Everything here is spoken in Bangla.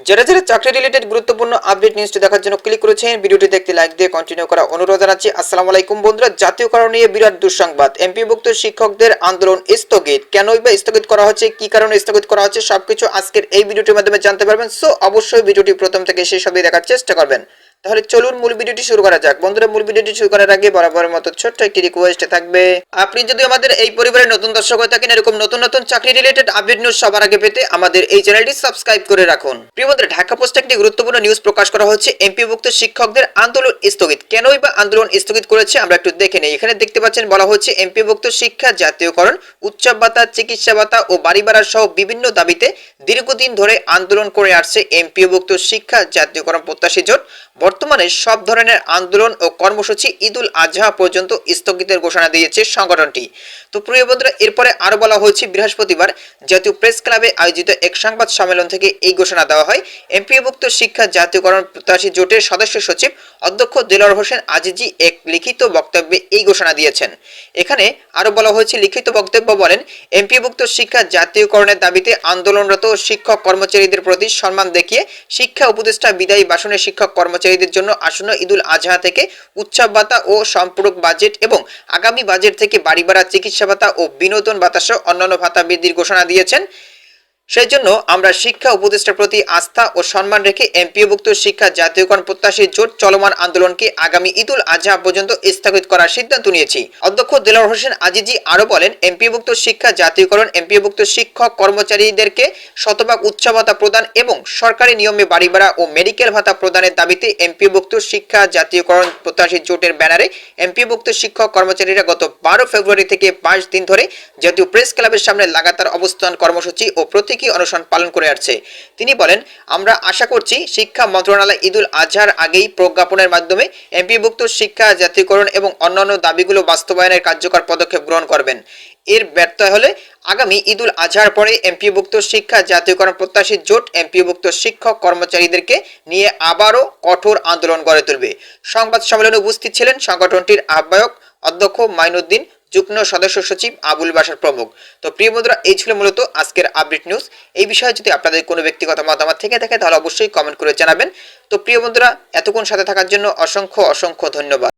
যারা যারা চাকরি রিলেটেড গুরুত্বপূর্ণ আপডেট নিউজটি দেখার জন্য ক্লিক করেছেন ভিডিওটি দেখতে লাইক দিয়ে কন্টিনিউ করা অনুরোধ জানাচ্ছি। আসসালামু আলাইকুম বন্ধুরা জাতীয়করণ নিয়ে বিরাট দুঃসংবাদ। এমপিভুক্ত শিক্ষকদের আন্দোলন স্থগিত। কেন বা স্থগিত করা হচ্ছে, কি কারণে স্থগিত করা হচ্ছে, সবকিছু আজকের এই ভিডিওটির মাধ্যমে জানতে পারবেন। সো অবশ্যই ভিডিওটি প্রথম থেকে শেষ অবধি দেখার চেষ্টা করবেন। তাহলে চলুন মূল ভিডিওটি শুরু করা যাক। বন্ধুরা, মূল ভিডিওটি শুরু করার আগে বরাবরের মতো ছোট্ট একটি রিকোয়েস্ট থাকবে। আপনি যদি আমাদের এই পরিবারের নতুন দর্শক হয়ে থাকেন, এরকম নতুন নতুন চাকরি রিলেটেড আপডেট নিউজ সবার আগে পেতে আমাদের এই চ্যানেলটি সাবস্ক্রাইব করে রাখুন। প্রিয় বন্ধুরা, ঢাকা পোস্টে একটি গুরুত্বপূর্ণ নিউজ প্রকাশ করা হচ্ছে এমপিভুক্ত শিক্ষকদের আন্দোলন স্থগিত। কেনই বা আন্দোলন স্থগিত করেছে, আমরা একটু দেখে নেই। এখানে দেখতে পাচ্ছেন, বলা হচ্ছে এমপিভুক্ত শিক্ষা, জাতীয়করণ উৎসব ভাতা, চিকিৎসা ভাতা ও বাড়ি ভাড়া সহ বিভিন্ন দাবিতে দীর্ঘদিন ধরে আন্দোলন করে আসছে এমপিভুক্ত শিক্ষা, জাতীয়করণ প্রত্যাশী জোট। বর্তমানে সব ধরনের আন্দোলন ও কর্মসূচি ঈদুল আজহা পর্যন্ত স্থগিতের ঘোষণা দিয়েছে সংগঠনটি। তো প্রিয় বন্ধুরা, এরপরে আরও বলা হয়েছে, বৃহস্পতিবার জাতীয় প্রেস ক্লাবে আয়োজিত এক সংবাদ সম্মেলন থেকে এই ঘোষণা দেওয়া হয়। এমপিভুক্ত শিক্ষা জাতীয়করণ প্রত্যাশী জোটের সদস্য সচিব অধ্যক্ষ দিলর হোসেন আজিজি এক লিখিত বক্তব্যে এই ঘোষণা দিয়েছেন। এখানে আরও বলা হয়েছে, লিখিত বক্তব্য বলেন এমপিভুক্ত শিক্ষা জাতীয়করণের দাবিতে আন্দোলনরত শিক্ষক কর্মচারীদের প্রতি সম্মান দেখিয়ে শিক্ষা উপদেষ্টা বিদায়ী বাসনে শিক্ষক কর্মচারীদের জন্য আসন্ন ঈদুল আজহা থেকে উৎসব ভাতা ও সম্পূরক বাজেট এবং আগামী বাজেট থেকে বাড়ি ভাড়া, চিকিৎসা ভাতা ও বিনোদন ভাতা সহ অন্যান্য ভাতা বৃদ্ধির ঘোষণা দিয়েছেন সেই জন্য আমরা শিক্ষা উপদেষ্টার প্রতি আস্থা ও সম্মান রেখে এমপিওভুক্ত শিক্ষা জাতীয়করণ প্রত্যাশী জোট চলমান আন্দোলনকে আগামী ঈদুল আজহা পর্যন্ত স্থগিত করার সিদ্ধান্ত নিয়েছি। অধ্যক্ষ দেলোয়ার হোসেন আজিজি আরও বলেন, এমপিওভুক্ত শিক্ষা জাতীয়করণ, এমপিওভুক্ত শিক্ষক কর্মচারীদেরকে শতভাগ উৎসব ভাতা প্রদান এবং সরকারি নিয়মে বাড়ি ভাড়া ও মেডিকেল ভাতা প্রদানের দাবিতে এমপিওভুক্ত শিক্ষা জাতীয়করণ প্রত্যাশী জোটের ব্যানারে এমপিওভুক্ত শিক্ষক কর্মচারীরা গত বারো ফেব্রুয়ারি থেকে পাঁচ দিন ধরে জাতীয় প্রেস ক্লাবের সামনে লাগাতার অবস্থান কর্মসূচি ও প্রতীকী অনুষ্ঠান পালন করে আসছে। তিনি বলেন, আমরা আশা করছি শিক্ষা মন্ত্রণালয় ঈদুল আজহার আগেই প্রজ্ঞাপনের মাধ্যমে এমপিভুক্ত শিক্ষা, জাতীয়করণ এবং অন্যান্য দাবিগুলো বাস্তবায়নের কার্যকর পদক্ষেপ গ্রহণ করবেন। এর ব্যর্থ হলে আগামী ঈদুল আজহার পরে এমপিভুক্ত শিক্ষা, জাতীয়করণ প্রত্যাশী জোট এমপিভুক্ত শিক্ষক কর্মচারীদেরকে নিয়ে আবারও কঠোর আন্দোলন গড়ে তুলবে। সংবাদ সম্মেলনে উপস্থিত ছিলেন সংগঠনটির আহ্বায়ক অধ্যক্ষ মাইনুদ্দিন যুগ্ম সদস্য সচিব আবুল বাসার প্রমুখ। তো প্রিয় বন্ধুরা, এই ছিল মূলত আজকের আপডেট নিউজ এই বিষয়ে যদি আপনাদের কোনো ব্যক্তিগত মতামত থেকে থাকে, তাহলে অবশ্যই কমেন্ট করে জানাবেন। তো প্রিয় বন্ধুরা, এতক্ষণ সাথে থাকার জন্য অসংখ্য অসংখ্য ধন্যবাদ।